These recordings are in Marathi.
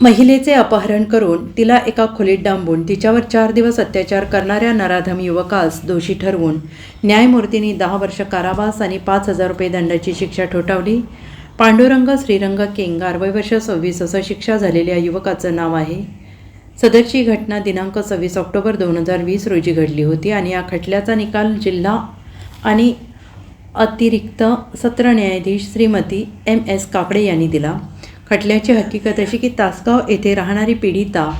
महिलेचे अपहरण करून तिला एका खोलीत डांबून तिच्यावर चार दिवस अत्याचार करणाऱ्या नराधम युवकास दोषी ठरवून न्यायमूर्तींनी दहा वर्ष कारावास आणि पाच हजार रुपये दंडाची शिक्षा ठोठावली. पांडुरंग श्रीरंग किंग वय वर्ष सव्वीस असं शिक्षा झालेल्या युवकाचं नाव आहे. सदरची घटना दिनांक सव्वीस ऑक्टोबर दोन हजार वीस रोजी घडली होती आणि या खटल्याचा निकाल जिल्हा आणि अतिरिक्त सत्र न्यायाधीश श्रीमती एम एस काकडे यांनी दिला. खटल्याची हकीकत अशी की तासगाव येथे राहणारी पीडिता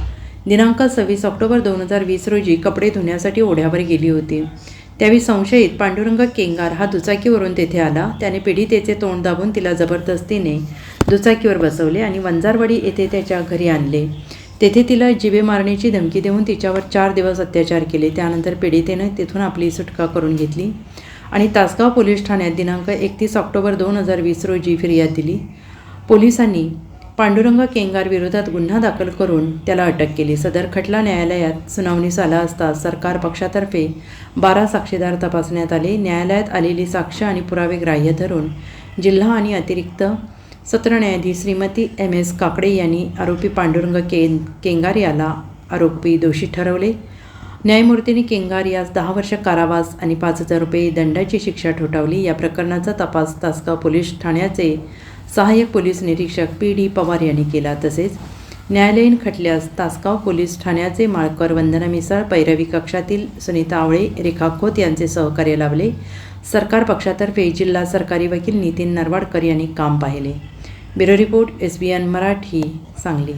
दिनांक सव्वीस ऑक्टोबर दोन हजार वीस रोजी कपडे धुण्यासाठी ओढ्यावर गेली होती. त्यावेळी संशयित पांडुरंग केंगार हा दुचाकीवरून तेथे आला. त्याने पीडितेचे तोंड दाबून तिला जबरदस्तीने दुचाकीवर बसवले आणि वंजारवाडी येथे त्याच्या घरी आणले. तेथे तिला जिवे मारण्याची धमकी देऊन तिच्यावर चार दिवस अत्याचार केले. त्यानंतर पीडितेनं तिथून आपली सुटका करून घेतली आणि तासगाव पोलीस ठाण्यात दिनांक एकतीस ऑक्टोबर दोन हजार वीस रोजी फिर्याद दिली. पोलिसांनी पांडुरंग केंगार विरोधात गुन्हा दाखल करून त्याला अटक केली. सदर खटला न्यायालयात सुनावणीस आला असता सरकार पक्षातर्फे बारा साक्षीदार तपासण्यात आले. न्यायालयात आलेली साक्ष आणि पुरावे ग्राह्य धरून जिल्हा आणि अतिरिक्त सत्र न्यायाधीश श्रीमती एम एस काकडे यांनी आरोपी पांडुरंग केन केंगार याला आरोपी दोषी ठरवले. न्यायमूर्तींनी केंगार यास दहा वर्ष कारावास आणि पाच हजार रुपये दंडाची शिक्षा ठोठावली. या प्रकरणाचा तपास तासगाव पोलीस ठाण्याचे सहाय्यक पोलीस निरीक्षक पी डी पवार यांनी केला. तसेच न्यायालयीन खटल्यास तासगाव पोलीस ठाण्याचे माळकर वंदना मिसाळ पैरवी कक्षातील सुनीता आवळे रेखा खोत यांचे सहकार्य लाभले. सरकार पक्षातर्फे जिल्हा सरकारी वकील नितीन नरवाडकर यांनी काम पाहिले. Bureau report S B N Marathi Sangli.